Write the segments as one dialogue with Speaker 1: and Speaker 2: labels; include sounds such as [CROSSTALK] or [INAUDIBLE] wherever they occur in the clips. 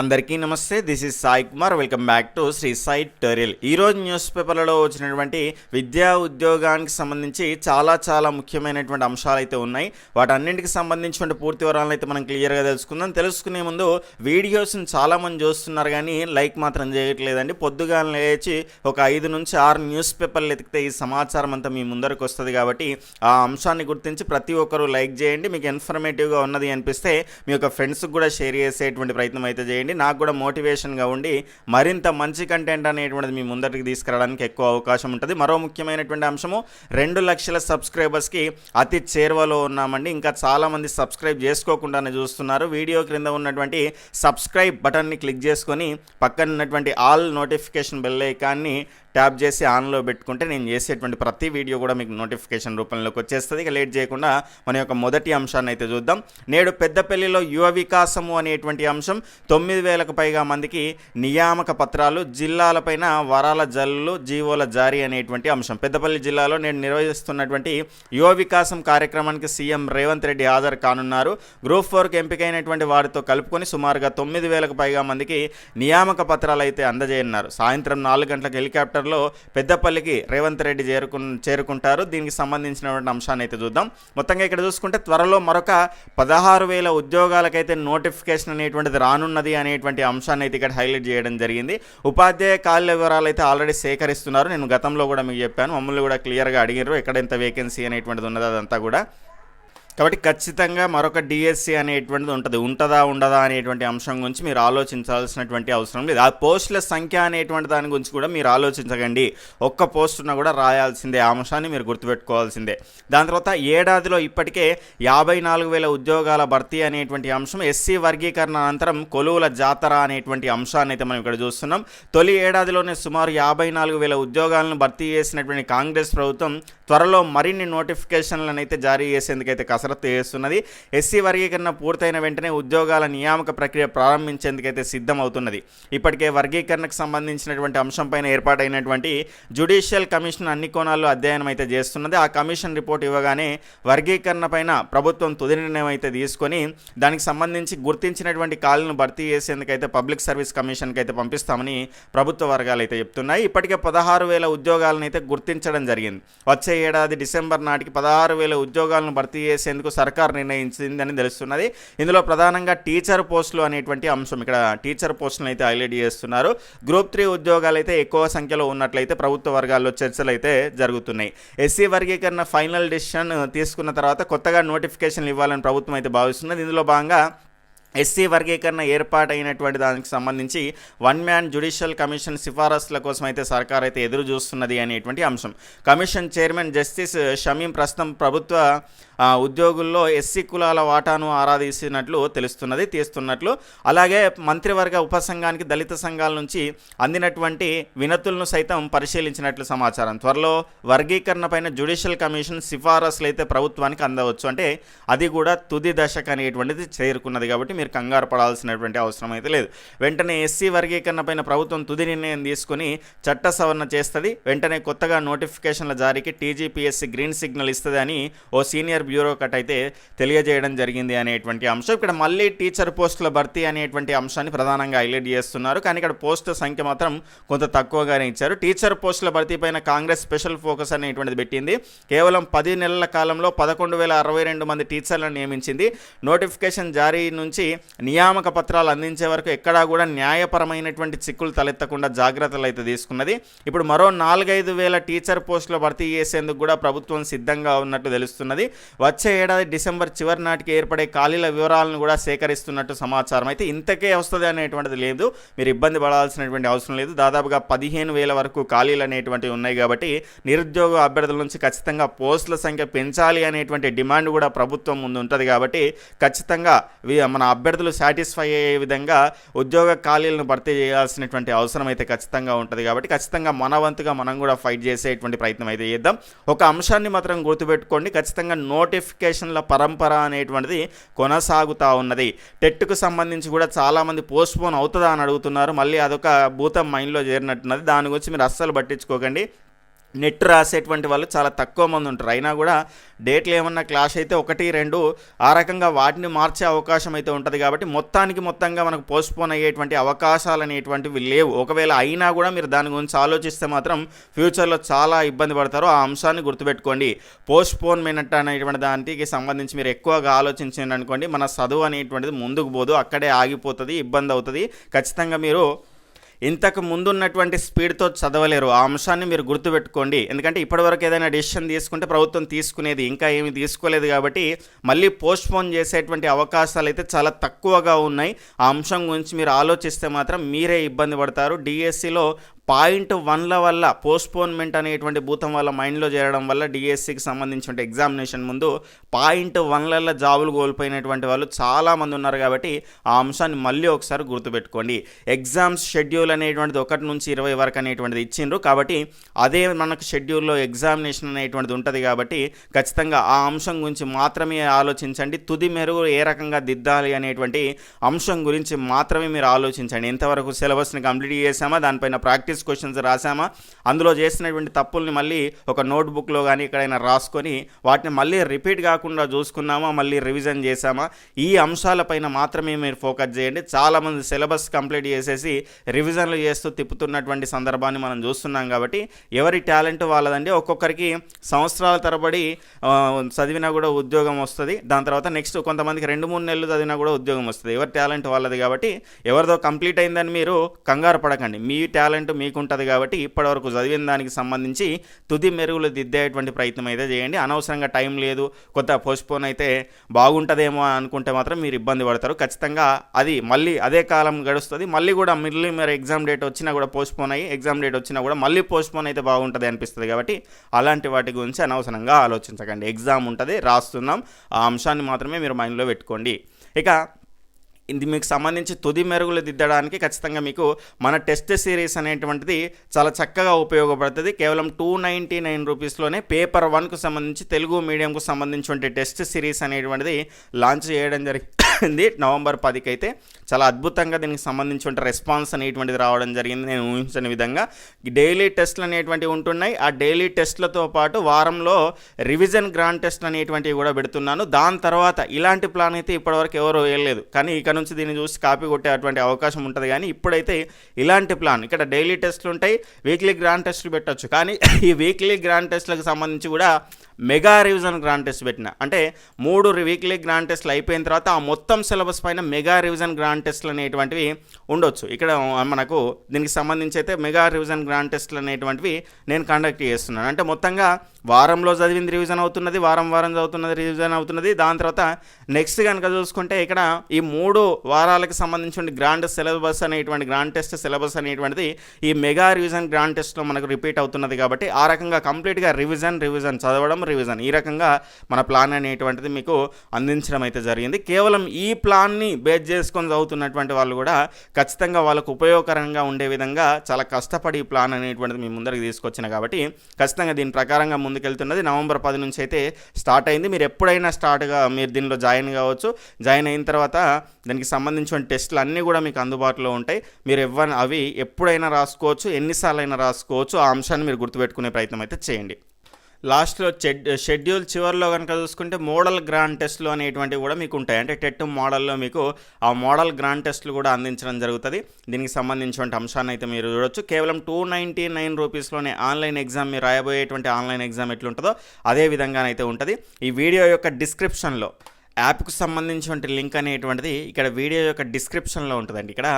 Speaker 1: అందరికీ నమస్తే this is Sai Kumar welcome back to Shri Sai tutorial ఈరోజు news పేపర్లలో వచ్చినటువంటి విద్యా ఉద్యోగానికి సంబంధించి చాలా చాలా ముఖ్యమైనటువంటి అంశాలు అయితే ఉన్నాయి. వాటన్నింటికి సంబంధించిన పూర్తి వివరాలను అయితే మనం క్లియర్గా తెలుసుకుందాం. తెలుసుకునే ముందు వీడియోస్ని చాలామంది చూస్తున్నారు కానీ లైక్ మాత్రం చేయట్లేదండి. పొద్దుగా లేచి ఒక ఐదు నుంచి ఆరు న్యూస్ పేపర్లు ఎతికితే ఈ సమాచారం అంతా మీ ముందరకు వస్తుంది కాబట్టి ఆ అంశాన్ని గుర్తించి ప్రతి ఒక్కరూ లైక్ చేయండి. మీకు ఇన్ఫర్మేటివ్గా ఉన్నది అనిపిస్తే మీ యొక్క ఫ్రెండ్స్కి కూడా షేర్ చేసేటువంటి ప్రయత్నం అయితే చేయండి. నాకు కూడా మోటివేషన్గా ఉండి మరింత మంచి కంటెంట్ అనేటువంటిది మీ ముందరికి తీసుకురావడానికి ఎక్కువ అవకాశం ఉంటుంది. మరో ముఖ్యమైనటువంటి అంశము రెండు లక్షల సబ్స్క్రైబర్స్కి అతి చేరువలో ఉన్నామండి. ఇంకా చాలామంది సబ్స్క్రైబ్ చేసుకోకుండానే చూస్తున్నారు. వీడియో క్రింద ఉన్నటువంటి సబ్స్క్రైబ్ బటన్ని క్లిక్ చేసుకొని పక్కన ఉన్నటువంటి ఆల్ నోటిఫికేషన్ బెల్ ఐకాన్ని ట్యాప్ చేసి ఆన్లో పెట్టుకుంటే నేను చేసేటువంటి ప్రతి వీడియో కూడా మీకు నోటిఫికేషన్ రూపంలోకి వచ్చేస్తుంది. ఇక లేట్ చేయకుండా మన యొక్క మొదటి అంశాన్ని అయితే చూద్దాం. నేడు పెద్దపల్లిలో యువ వికాసము అనేటువంటి అంశం తొమ్మిది వేలకు పైగా మందికి నియామక పత్రాలు జిల్లాలపైన వరాల జల్లు జీవోల జారీ అనేటువంటి అంశం. పెద్దపల్లి జిల్లాలో నేను నిర్వహిస్తున్నటువంటి యువ వికాసం కార్యక్రమానికి సీఎం రేవంత్ రెడ్డి హాజరు కానున్నారు. గ్రూప్ ఫోర్కి ఎంపికైనటువంటి వారితో కలుపుకొని సుమారుగా తొమ్మిది వేలకు పైగా మందికి నియామక పత్రాలు అయితే అందజేయన్నారు సాయంత్రం నాలుగు గంటలకు హెలికాప్టర్లో పెద్దపల్లికి రేవంత్ రెడ్డి చేరుకు చేరుకుంటారు. దీనికి సంబంధించినటువంటి అంశాన్ని అయితే చూద్దాం. మొత్తంగా ఇక్కడ చూసుకుంటే త్వరలో మరొక పదహారు వేల ఉద్యోగాలకైతే నోటిఫికేషన్ అనేటువంటిది రానున్నది అనేటువంటి అంశాన్ని అయితే ఇక్కడ హైలైట్ చేయడం జరిగింది. ఉపాధ్యాయ ఖాళీల వివరాలు అయితే ఆల్రెడీ సేకరిస్తున్నారు. నేను గతంలో కూడా మీకు చెప్పాను. మమ్మల్ని కూడా క్లియర్గా అడిగారు ఎక్కడ ఎంత వేకెన్సీ అనేటువంటిది ఉన్నది అదంతా కూడా. కాబట్టి ఖచ్చితంగా మరొక డిఎస్సి అనేటువంటిది ఉంటుంది. ఉంటుందా ఉండదా అనేటువంటి అంశం గురించి మీరు ఆలోచించాల్సినటువంటి అవసరం లేదు. ఆ పోస్టుల సంఖ్య అనేటువంటి దాని గురించి కూడా మీరు ఆలోచించకండి. ఒక్క పోస్ట్ ఉన్నా కూడా రాయాల్సిందే. ఆ అంశాన్ని మీరు గుర్తుపెట్టుకోవాల్సిందే. దాని తర్వాత ఏడాదిలో ఇప్పటికే యాభై నాలుగు వేల ఉద్యోగాల భర్తీ అనేటువంటి అంశం ఎస్సీ వర్గీకరణ అనంతరం కొలువుల జాతర అనేటువంటి అంశాన్ని అయితే మనం ఇక్కడ చూస్తున్నాం. తొలి ఏడాదిలోనే సుమారు యాభై నాలుగు వేల ఉద్యోగాలను భర్తీ చేసినటువంటి కాంగ్రెస్ ప్రభుత్వం త్వరలో మరిన్ని నోటిఫికేషన్లను అయితే జారీ చేసేందుకైతే కసరత్తు చేస్తున్నది. ఎస్సీ వర్గీకరణ పూర్తయిన వెంటనే ఉద్యోగాల నియామక ప్రక్రియ ప్రారంభించేందుకైతే సిద్ధం అవుతున్నది ఇప్పటికే వర్గీకరణకు సంబంధించినటువంటి అంశంపైన ఏర్పాటైనటువంటి జ్యుడిషియల్ కమిషన్ అన్ని కోణాల్లో అధ్యయనం అయితే చేస్తున్నది. ఆ కమిషన్ రిపోర్ట్ ఇవ్వగానే వర్గీకరణ పైన ప్రభుత్వం తుది నిర్ణయం అయితే తీసుకొని దానికి సంబంధించి గుర్తించినటువంటి ఖాళీలను భర్తీ చేసేందుకైతే పబ్లిక్ సర్వీస్ కమిషన్కి అయితే పంపిస్తామని ప్రభుత్వ వర్గాలు అయితే చెప్తున్నాయి. ఇప్పటికే పదహారు వేల ఉద్యోగాలను అయితే గుర్తించడం జరిగింది. వచ్చే ఏడాది డిసెంబర్ నాటికి పదహారు వేల ఉద్యోగాలను భర్తీ చేసేందుకు సర్కార్ నిర్ణయించిందని తెలుస్తున్నది. ఇందులో ప్రధానంగా టీచర్ పోస్టులు అనేటువంటి అంశం ఇక్కడ టీచర్ పోస్టులను అయితే హైలైట్ చేస్తున్నారు. గ్రూప్ త్రీ ఉద్యోగాలు అయితే ఎక్కువ సంఖ్యలో ఉన్నట్లయితే ప్రభుత్వ వర్గాల్లో చర్చలు అయితే జరుగుతున్నాయి. ఎస్సీ వర్గీకరణ ఫైనల్ డిసిషన్ తీసుకున్న తర్వాత కొత్తగా నోటిఫికేషన్లు ఇవ్వాలని ప్రభుత్వం అయితే భావిస్తున్నది. ఇందులో భాగంగా ఎస్సీ వర్గీకరణ ఏర్పాటైనటువంటి దానికి సంబంధించి వన్ మ్యాన్ జ్యుడిషియల్ కమిషన్ సిఫారసుల కోసం అయితే సర్కార్ అయితే ఎదురు చూస్తున్నది అనేటువంటి అంశం. కమిషన్ చైర్మన్ జస్టిస్ షమీం ప్రస్తుతం ప్రభుత్వ ఉద్యోగుల్లో ఎస్సీ కులాల వాటాను ఆరాధిస్తున్నట్లు తెలుస్తున్నది తీస్తున్నట్లు. అలాగే మంత్రివర్గ ఉపసంఘానికి దళిత సంఘాల నుంచి అందినటువంటి వినతులను సైతం పరిశీలించినట్లు సమాచారం. త్వరలో వర్గీకరణ పైన జ్యుడిషియల్ కమిషన్ సిఫారసులు అయితే ప్రభుత్వానికి అందవచ్చు. అంటే అది కూడా తుది దశకు అనేటువంటిది చేరుకున్నది కాబట్టి మీరు కంగారు పడాల్సినటువంటి అవసరం అయితే లేదు. వెంటనే ఎస్సీ వర్గీకరణ పైన ప్రభుత్వం తుది నిర్ణయం తీసుకుని చట్ట సవరణ చేస్తుంది. వెంటనే కొత్తగా నోటిఫికేషన్ల జారీకి టీజీపీఎస్సీ గ్రీన్ సిగ్నల్ ఇస్తుంది అని ఓ సీనియర్ బ్యూరోక్రాట్ అయితే తెలియజేయడం జరిగింది అనేటువంటి అంశం. ఇక్కడ మళ్ళీ టీచర్ పోస్టుల భర్తీ అనేటువంటి అంశాన్ని ప్రధానంగా హైలైట్ చేస్తున్నారు. కానీ ఇక్కడ పోస్టుల సంఖ్య మాత్రం కొంత తక్కువగానే ఇచ్చారు. టీచర్ పోస్టుల భర్తీ పైన కాంగ్రెస్ స్పెషల్ ఫోకస్ అనేటువంటిది పెట్టింది. కేవలం పది నెలల కాలంలో పదకొండు వేల అరవై రెండు మంది టీచర్లను నియమించింది. నోటిఫికేషన్ జారీ నుంచి నియామక పత్రాలు అందించే వరకు ఎక్కడా కూడా న్యాయపరమైనటువంటి చిక్కులు తలెత్తకుండా జాగ్రత్తలు అయితే తీసుకున్నది. ఇప్పుడు మరో నాలుగైదు వేల టీచర్ పోస్టులు భర్తీ చేసేందుకు కూడా ప్రభుత్వం సిద్ధంగా ఉన్నట్టు తెలుస్తున్నది. వచ్చే ఏడాది డిసెంబర్ చివరి నాటికి ఏర్పడే ఖాళీల వివరాలను కూడా సేకరిస్తున్నట్టు సమాచారం అయితే ఇంతకే వస్తుంది అనేటువంటిది లేదు. మీరు ఇబ్బంది పడాల్సినటువంటి అవసరం లేదు. దాదాపుగా పదిహేను వేల వరకు ఖాళీలు అనేటువంటివి ఉన్నాయి కాబట్టి నిరుద్యోగ అభ్యర్థుల నుంచి ఖచ్చితంగా పోస్టుల సంఖ్య పెంచాలి అనేటువంటి డిమాండ్ కూడా ప్రభుత్వం ముందు ఉంటుంది కాబట్టి ఖచ్చితంగా మన అభ్యర్థులు సాటిస్ఫై అయ్యే విధంగా ఉద్యోగ ఖాళీలను భర్తీ చేయాల్సినటువంటి అవసరం అయితే ఖచ్చితంగా ఉంటుంది కాబట్టి ఖచ్చితంగా మన వంతుగా మనం కూడా ఫైట్ చేసేటువంటి ప్రయత్నం అయితే చేద్దాం. ఒక అంశాన్ని మాత్రం గుర్తుపెట్టుకోండి. ఖచ్చితంగా నోటిఫికేషన్ల పరంపర అనేటువంటిది కొనసాగుతూ ఉన్నది. టెట్కు సంబంధించి కూడా చాలామంది పోస్ట్పోన్ అవుతుందా అని అడుగుతున్నారు. మళ్ళీ అదొక భూతం మైండ్లో చేరినట్టున్నది. దాని గురించి మీరు అస్సలు పట్టించుకోకండి. నెట్ రాసేటువంటి వాళ్ళు చాలా తక్కువ మంది ఉంటారు. అయినా కూడా డేట్లు ఏమన్నా క్లాష్ అయితే ఒకటి రెండు ఆ రకంగా వాటిని మార్చే అవకాశం అయితే ఉంటుంది కాబట్టి మొత్తానికి మొత్తంగా మనకు పోస్ట్పోన్ అయ్యేటువంటి అవకాశాలు అనేటువంటివి లేవు. ఒకవేళ అయినా కూడా మీరు దాని గురించి ఆలోచిస్తే మాత్రం ఫ్యూచర్లో చాలా ఇబ్బంది పడతారు. ఆ అంశాన్ని గుర్తుపెట్టుకోండి. పోస్ట్పోన్మెంట్ అనేటువంటి దానికి సంబంధించి మీరు ఎక్కువగా ఆలోచించండి అనుకోండి మన చదువు అనేటువంటిది ముందుకు పోదు. అక్కడే ఆగిపోతుంది ఇబ్బంది అవుతుంది ఖచ్చితంగా మీరు ఇంతకు ముందున్నటువంటి స్పీడ్తో చదవలేరు. ఆ అంశాన్ని మీరు గుర్తుపెట్టుకోండి. ఎందుకంటే ఇప్పటివరకు ఏదైనా డెసిషన్ తీసుకుంటే ప్రభుత్వం తీసుకునేది ఇంకా ఏమీ తీసుకోలేదు కాబట్టి మళ్ళీ పోస్ట్పోన్ చేసేటువంటి అవకాశాలు అయితే చాలా తక్కువగా ఉన్నాయి. ఆ అంశం గురించి మీరు ఆలోచిస్తే మాత్రం మీరే ఇబ్బంది పడతారు. డిఎస్సిలో పాయింట్ వన్ల వల్ల పోస్ట్పోన్మెంట్ అనేటువంటి భూతం వల్ల మైండ్లో చేరడం వల్ల డిఎస్సికి సంబంధించిన ఎగ్జామినేషన్ ముందు పాయింట్ వన్లలో జాబులు కోల్పోయినటువంటి వాళ్ళు చాలామంది ఉన్నారు కాబట్టి ఆ అంశాన్ని మళ్ళీ ఒకసారి గుర్తుపెట్టుకోండి. ఎగ్జామ్స్ షెడ్యూల్ అనేటువంటిది ఒకటి నుంచి ఇరవై వరకు అనేటువంటిది ఇచ్చిండ్రు కాబట్టి అదే మనకు షెడ్యూల్లో ఎగ్జామినేషన్ అనేటువంటిది ఉంటుంది కాబట్టి ఖచ్చితంగా ఆ అంశం గురించి మాత్రమే ఆలోచించండి. తుది మెరుగు ఏ రకంగా దిద్దాలి అనేటువంటి అంశం గురించి మాత్రమే మీరు ఆలోచించండి. ఎంతవరకు సిలబస్ని కంప్లీట్ చేసామా? దానిపైన ప్రాక్టీస్ క్వశ్చన్స్ రాసామా అందులో చేసినటువంటి తప్పుల్ని మళ్ళీ ఒక నోట్బుక్లో కానీ ఎక్కడైనా రాసుకొని వాటిని మళ్ళీ రిపీట్ కాకుండా చూసుకున్నామా? మళ్ళీ రివిజన్ చేసామా ఈ అంశాలపైన మాత్రమే మీరు ఫోకస్ చేయండి. చాలామంది సిలబస్ కంప్లీట్ చేసేసి రివిజన్లు చేస్తూ తిప్పుతున్నటువంటి సందర్భాన్ని మనం చూస్తున్నాం కాబట్టి ఎవరి టాలెంట్ వాళ్ళదండి. ఒక్కొక్కరికి సంవత్సరాల తరబడి చదివినా కూడా ఉద్యోగం వస్తుంది. దాని తర్వాత నెక్స్ట్ కొంతమందికి రెండు మూడు నెలలు చదివినా కూడా ఉద్యోగం వస్తుంది. ఎవరి టాలెంట్ వాళ్ళది కాబట్టి ఎవరిదో కంప్లీట్ అయిందని మీరు కంగారు పడకండి. మీ టాలెంట్ మీ ఉంటుంది కాబట్టి ఇప్పటివరకు చదివిన దానికి సంబంధించి తుది మెరుగులు దిద్దేటువంటి ప్రయత్నం అయితే చేయండి. అనవసరంగా టైం లేదు కొత్త పోస్ట్పోన్ అయితే బాగుంటుందేమో అనుకుంటే మాత్రం మీరు ఇబ్బంది పడతారు. ఖచ్చితంగా అది మళ్ళీ అదే కాలం గడుస్తుంది. మళ్ళీ కూడా మళ్ళీ మీరు ఎగ్జామ్ డేట్ వచ్చినా కూడా పోస్ట్పోన్ అయ్యి ఎగ్జామ్ డేట్ వచ్చినా కూడా మళ్ళీ పోస్ట్పోన్ అయితే బాగుంటుంది అనిపిస్తుంది కాబట్టి అలాంటి వాటి గురించి అనవసరంగా ఆలోచించకండి. ఎగ్జామ్ ఉంటుంది రాస్తున్నాం. ఆ అంశాన్ని మాత్రమే మీరు మైండ్లో పెట్టుకోండి. ఇక ఇది మీకు సంబంధించి తుది మెరుగులు దిద్దడానికి ఖచ్చితంగా మీకు మన టెస్ట్ సిరీస్ అనేటువంటిది చాలా చక్కగా ఉపయోగపడుతుంది. కేవలం టూ నైంటీ నైన్ రూపీస్లోనే పేపర్ వన్కు సంబంధించి తెలుగు మీడియంకు సంబంధించిన టెస్ట్ సిరీస్ అనేటువంటిది లాంచ్ చేయడం జరిగింది. నవంబర్ పదికి అయితే చాలా అద్భుతంగా దీనికి సంబంధించిన రెస్పాన్స్ అనేటువంటిది రావడం జరిగింది. నేను ఊహించని విధంగా డైలీ టెస్ట్లు అనేటువంటివి ఉంటున్నాయి. ఆ డైలీ టెస్ట్లతో పాటు వారంలో రివిజన్ గ్రాండ్ టెస్ట్ అనేటువంటివి కూడా పెడుతున్నాను. దాని తర్వాత ఇలాంటి ప్లాన్ అయితే ఇప్పటివరకు ఎవరు వేయలేదు. కానీ ఇక్కడ నుంచి దీన్ని చూసి కాపీ కొట్టేటువంటి అవకాశం ఉంటుంది. కానీ ఇప్పుడైతే ఇలాంటి ప్లాన్ ఇక్కడ డైలీ టెస్ట్లు ఉంటాయి వీక్లీ గ్రాండ్ టెస్ట్లు పెట్టొచ్చు. కానీ [LAUGHS] ఈ వీక్లీ గ్రాండ్ టెస్ట్లకు సంబంధించి కూడా మెగా రివిజన్ గ్రాండ్ టెస్ట్ పెట్టిన. అంటే మూడు వీక్లీ గ్రాండ్ టెస్ట్లు అయిపోయిన తర్వాత ఆ మొత్తం సిలబస్ పైన మెగా రివిజన్ గ్రాండ్ టెస్ట్లు అనేటువంటివి ఉండొచ్చు. ఇక్కడ మనకు దీనికి సంబంధించి అయితే మెగా రివిజన్ గ్రాండ్ టెస్ట్లు అనేటువంటివి నేను కండక్ట్ చేస్తున్నాను. అంటే మొత్తంగా వారంలో చదివింది రివిజన్ అవుతున్నది వారం వారం చదువుతున్నది రివిజన్ అవుతున్నది. దాని తర్వాత నెక్స్ట్ కనుక చూసుకుంటే ఇక్కడ ఈ మూడు వారాలకు సంబంధించిన గ్రాండ్ సిలబస్ అనేటువంటి గ్రాండ్ టెస్ట్ సిలబస్ అనేటువంటిది ఈ మెగా రివిజన్ గ్రాండ్ టెస్ట్లో మనకు రిపీట్ అవుతున్నది కాబట్టి ఆ రకంగా కంప్లీట్గా రివిజన్ రివిజన్ చదవడం రివిజన్ ఈ రకంగా మన ప్లాన్ అనేటువంటిది మీకు అందించడం అయితే జరిగింది. కేవలం ఈ ప్లాన్ని బేస్ చేసుకొని చదువుతున్నటువంటి వాళ్ళు కూడా ఖచ్చితంగా వాళ్ళకు ఉపయోగకరంగా ఉండే విధంగా చాలా కష్టపడి ఈ ప్లాన్ అనేటువంటిది మీ ముందరికి తీసుకొచ్చిన కాబట్టి ఖచ్చితంగా దీని ప్రకారంగా ముందుకెళ్తున్నది. నవంబర్ పది నుంచి అయితే స్టార్ట్ అయింది. మీరు ఎప్పుడైనా స్టార్ట్గా మీరు దీనిలో జాయిన్ కావచ్చు. జాయిన్ అయిన తర్వాత దానికి సంబంధించిన టెస్టులు అన్నీ కూడా మీకు అందుబాటులో ఉంటాయి. మీరు ఎవ్వరు అవి ఎప్పుడైనా రాసుకోవచ్చు ఎన్నిసార్లు అయినా రాసుకోవచ్చు. ఆ అంశాన్ని మీరు గుర్తుపెట్టుకునే ప్రయత్నం అయితే చేయండి. లాస్ట్లో చెడ్ షెడ్యూల్ చివరిలో కనుక చూసుకుంటే మోడల్ గ్రాండ్ టెస్ట్లు అనేటువంటివి కూడా మీకు ఉంటాయి. అంటే టెట్ మోడల్లో మీకు ఆ మోడల్ గ్రాండ్ టెస్ట్లు కూడా అందించడం జరుగుతుంది. దీనికి సంబంధించినటువంటి అంశాన్ని అయితే మీరు చూడొచ్చు. కేవలం టూ నైంటీ నైన్ రూపీస్లోనే ఆన్లైన్ ఎగ్జామ్ మీరు రాయబోయేటువంటి ఆన్లైన్ ఎగ్జామ్ ఎట్లుంటుందో అదే విధంగానైతే ఉంటుంది. ఈ వీడియో యొక్క డిస్క్రిప్షన్లో యాప్కు సంబంధించినటువంటి లింక్ అనేటువంటిది ఇక్కడ వీడియో యొక్క డిస్క్రిప్షన్లో ఉంటుందండి. ఇక్కడ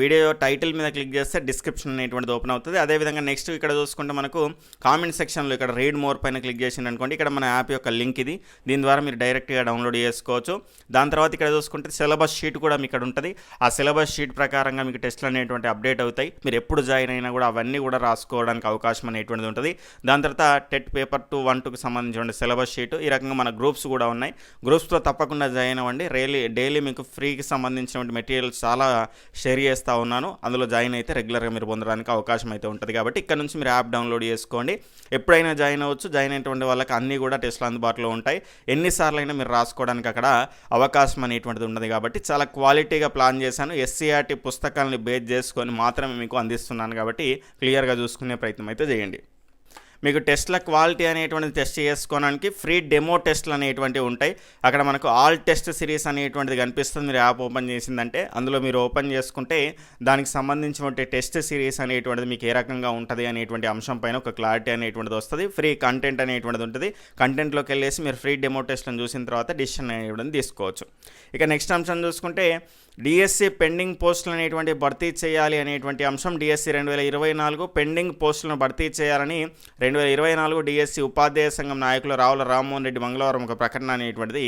Speaker 1: వీడియో టైటిల్ మీద క్లిక్ చేస్తే డిస్క్రిప్షన్ అనేటువంటిది ఓపెన్ అవుతుంది. అదేవిధంగా నెక్స్ట్ ఇక్కడ చూసుకుంటే మనకు కామెంట్ సెక్షన్లో ఇక్కడ రీడ్ మోర్ పైన క్లిక్ చేసింది అనుకోండి ఇక్కడ మన యాప్ యొక్క లింక్ ఇది. దీని ద్వారా మీరు డైరెక్ట్గా డౌన్లోడ్ చేసుకోవచ్చు. దాని తర్వాత ఇక్కడ చూసుకుంటే సిలబస్ షీట్ కూడా మీకు ఇక్కడ ఉంటుంది. ఆ సిలబస్ షీట్ ప్రకారంగా మీకు టెస్ట్లు అనేటువంటి అప్డేట్ అవుతాయి. మీరు ఎప్పుడు జాయిన్ అయినా కూడా అవన్నీ కూడా రాసుకోవడానికి అవకాశం అనేటువంటిది ఉంటుంది. దాని తర్వాత టెట్ పేపర్ టూ వన్ టూకి సంబంధించిన సిలబస్ షీట్ ఈ రకంగా మన గ్రూప్స్ కూడా ఉన్నాయి. గ్రూప్స్తో తప్పకుండా జాయిన్ అవ్వండి. డైలీ డైలీ మీకు ఫ్రీకి సంబంధించినటువంటి మెటీరియల్స్ చాలా షేర్ చేస్తూ ఉన్నాను. అందులో జాయిన్ అయితే రెగ్యులర్గా మీరు పొందడానికి అవకాశం అయితే ఉంటుంది. కాబట్టి ఇక్కడ నుంచి మీరు యాప్ డౌన్లోడ్ చేసుకోండి. ఎప్పుడైనా జాయిన్ అవ్వచ్చు. జాయిన్ అయినటువంటి వాళ్ళకి అన్నీ కూడా టెస్ట్లు అందుబాటులో ఉంటాయి. ఎన్నిసార్లు అయినా మీరు రాసుకోవడానికి అక్కడ అవకాశం అనేటువంటిది ఉండదు కాబట్టి చాలా క్వాలిటీగా ప్లాన్ చేశాను. ఎస్సీఆర్టీ పుస్తకాలని బేస్ చేసుకొని మాత్రమే మీకు అందిస్తున్నాను. కాబట్టి క్లియర్గా చూసుకునే ప్రయత్నం అయితే చేయండి. మీకు టెస్ట్ల క్వాలిటీ అనేటువంటిది టెస్ట్ చేసుకోవడానికి ఫ్రీ డెమో టెస్ట్లు అనేటువంటివి ఉంటాయి. అక్కడ మనకు ఆల్ టెస్ట్ సిరీస్ అనేటువంటిది కనిపిస్తుంది. మీరు యాప్ ఓపెన్ చేసిందంటే అందులో మీరు ఓపెన్ చేసుకుంటే దానికి సంబంధించినటువంటి టెస్ట్ సిరీస్ అనేటువంటిది మీకు ఏ రకంగా ఉంటుంది అనేటువంటి అంశం పైన ఒక క్లారిటీ అనేటువంటిది వస్తుంది. ఫ్రీ కంటెంట్ అనేటువంటిది ఉంటుంది. కంటెంట్లోకి వెళ్ళేసి మీరు ఫ్రీ డెమో టెస్ట్లను చూసిన తర్వాత డిసిషన్ అనేటువంటిది తీసుకోవచ్చు. ఇక నెక్స్ట్ అంశం చూసుకుంటే డిఎస్సి పెండింగ్ పోస్టులు అనేటువంటి భర్తీ చేయాలి అనేటువంటి అంశం డిఎస్సి రెండు వేల ఇరవై నాలుగు పెండింగ్ పోస్టులను భర్తీ చేయాలని రెండు వేల ఇరవై నాలుగు డిఎస్సి ఉపాధ్యాయ సంఘం నాయకులు రావుల రామ్మోహన్ రెడ్డి మంగళవారం ఒక ప్రకటన అనేటువంటిది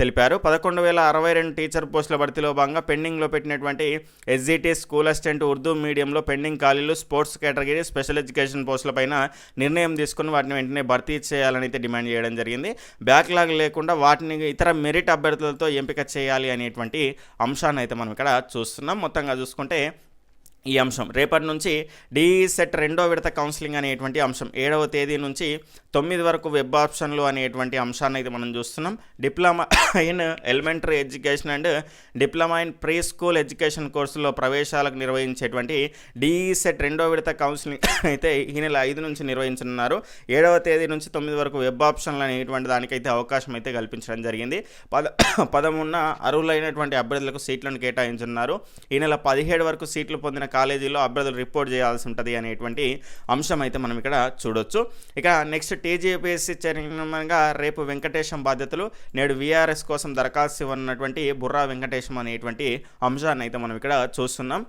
Speaker 1: తెలిపారు. పదకొండు వేల అరవై రెండు టీచర్ పోస్టుల భర్తీలో భాగంగా పెండింగ్లో పెట్టినటువంటి ఎస్జిటి స్కూల్ అసిస్టెంట్ ఉర్దూ మీడియంలో పెండింగ్ ఖాళీలు స్పోర్ట్స్ కేటగిరీ స్పెషల్ ఎడ్యుకేషన్ పోస్టులపైన నిర్ణయం తీసుకుని వాటిని వెంటనే భర్తీ చేయాలని అయితే డిమాండ్ చేయడం జరిగింది. బ్యాక్లాగ్ లేకుండా వాటిని ఇతర మెరిట్ అభ్యర్థులతో ఎంపిక చేయాలి అనేటువంటి అంశాన్ని అయితే మనం ఇక్కడ చూస్తున్నాం. మొత్తంగా చూసుకుంటే ఈ అంశం. రేపటి నుంచి డీసెట్ రెండో విడత కౌన్సిలింగ్ అనేటువంటి అంశం. ఏడవ తేదీ నుంచి తొమ్మిది వరకు వెబ్ ఆప్షన్లు అనేటువంటి అంశాన్ని అయితే మనం చూస్తున్నాం. Diploma in elementary education and diploma in preschool education కోర్సులో ప్రవేశాలకు నిర్వహించేటువంటి డీసెట్ రెండో విడత కౌన్సిలింగ్ అయితే ఈ నెల ఐదు నుంచి నిర్వహించనున్నారు. ఏడవ తేదీ నుంచి తొమ్మిది వరకు వెబ్ ఆప్షన్లు అనేటువంటి దానికైతే అవకాశం అయితే కల్పించడం జరిగింది. పద పదమున్న అర్హులైనటువంటి అభ్యర్థులకు సీట్లను కేటాయించున్నారు ఈ నెల పదిహేడు వరకు సీట్లు పొందిన కాలేజీలో అభ్యర్థులు రిపోర్ట్ చేయాల్సి ఉంటుంది అనేటువంటి అంశం అయితే మనం ఇక్కడ చూడొచ్చు. ఇక నెక్స్ట్ టీజీపీఎస్సీ చైర్మన్గా రేపు వెంకటేశం బాధ్యతలు నేడు వీఆర్ఎస్ కోసం దరఖాస్తు ఇవ్వనున్నటువంటి బుర్రా వెంకటేశం అనేటువంటి అంశాన్ని అయితే మనం ఇక్కడ చూస్తున్నాం.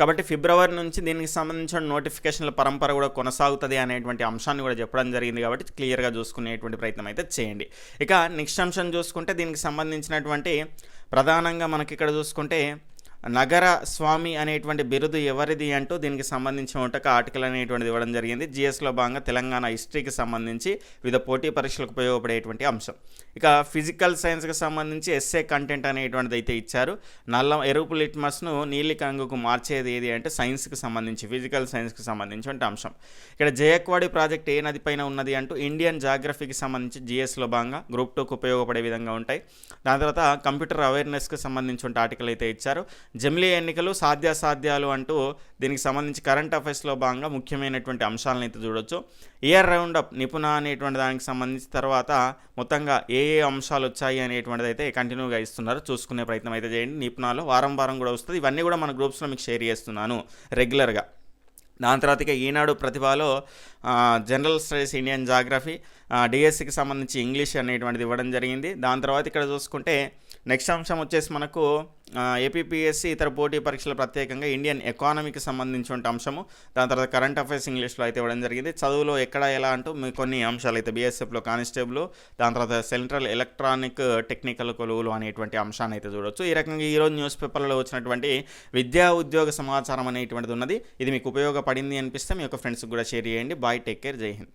Speaker 1: కాబట్టి ఫిబ్రవరి నుంచి దీనికి సంబంధించిన నోటిఫికేషన్ల పరంపర కూడా కొనసాగుతుంది అనేటువంటి అంశాన్ని కూడా చెప్పడం జరిగింది కాబట్టి క్లియర్గా చూసుకునేటువంటి ప్రయత్నం అయితే చేయండి. ఇక నెక్స్ట్ అంశం చూసుకుంటే దీనికి సంబంధించినటువంటి ప్రధానంగా మనకి ఇక్కడ చూసుకుంటే నగర స్వామి అనేటువంటి బిరుదు ఎవరిది అంటూ దీనికి సంబంధించిన ఒక ఆర్టికల్ అనేటువంటిది ఇవ్వడం జరిగింది. జిఎస్లో భాగంగా తెలంగాణ హిస్టరీకి సంబంధించి వివిధ పోటీ పరీక్షలకు ఉపయోగపడేటువంటి అంశం. ఇక ఫిజికల్ సైన్స్కి సంబంధించి ఎస్ఏ కంటెంట్ అనేటువంటిది అయితే ఇచ్చారు. నల్ల ఎరుపు లిట్మస్ను నీలి కంగుకు మార్చేది ఏది అంటే సైన్స్కి సంబంధించి ఫిజికల్ సైన్స్కి సంబంధించిన అంశం. ఇక్కడ జయక్వాడి ప్రాజెక్ట్ ఏ నది పైన ఉన్నది అంటూ ఇండియన్ జాగ్రఫీకి సంబంధించి జిఎస్లో భాగంగా గ్రూప్ టూకు ఉపయోగపడే విధంగా ఉంటాయి. దాని తర్వాత కంప్యూటర్ అవేర్నెస్కి సంబంధించిన ఆర్టికల్ అయితే ఇచ్చారు. జమిలీ ఎన్నికలు సాధ్యాసాధ్యాలు అంటూ దీనికి సంబంధించి కరెంట్ అఫైర్స్లో భాగంగా ముఖ్యమైనటువంటి అంశాలను అయితే చూడొచ్చు. ఇయర్ రౌండ్ అప్ నిపుణ అనేటువంటి దానికి సంబంధించి తర్వాత మొత్తంగా ఏ ఏ అంశాలు వచ్చాయి అనేటువంటిది అయితే కంటిన్యూగా ఇస్తున్నారు. చూసుకునే ప్రయత్నం అయితే చేయండి. నిపుణాలు వారం వారం కూడా వస్తుంది. ఇవన్నీ కూడా మన గ్రూప్స్లో మీకు షేర్ చేస్తున్నాను రెగ్యులర్గా. దాని తర్వాత ఇక ఈనాడు ప్రతిభలో జనరల్ స్టడీస్ ఇండియన్ జాగ్రఫీ డిఎస్సికి సంబంధించి ఇంగ్లీష్ అనేటువంటిది ఇవ్వడం జరిగింది. దాని తర్వాత ఇక్కడ చూసుకుంటే నెక్స్ట్ అంశం వచ్చేసి మనకు ఏపీపీఎస్సీ ఇతర పోటీ పరీక్షలు ప్రత్యేకంగా ఇండియన్ ఎకానమీకి సంబంధించిన అంశము. దాని తర్వాత కరెంట్ అఫైర్స్ ఇంగ్లీష్లో అయితే ఇవ్వడం జరిగింది. చదువులో ఎక్కడ ఎలా అంటూ మీ కొన్ని అంశాలు అయితే బీఎస్ఎఫ్లో కానిస్టేబుల్ దాని తర్వాత సెంట్రల్ ఎలక్ట్రానిక్ టెక్నికల్ కొలువులు అనేటువంటి అంశాన్ని అయితే చూడొచ్చు. ఈ రకంగా ఈరోజు న్యూస్ పేపర్లో వచ్చినటువంటి విద్యా ఉద్యోగ సమాచారం అనేటువంటిది ఉన్నది. ఇది మీకు ఉపయోగపడింది అనిపిస్తే మీ యొక్క ఫ్రెండ్స్కి కూడా షేర్ చేయండి. బాయ్ టేక్ కేర్ జై హింద్.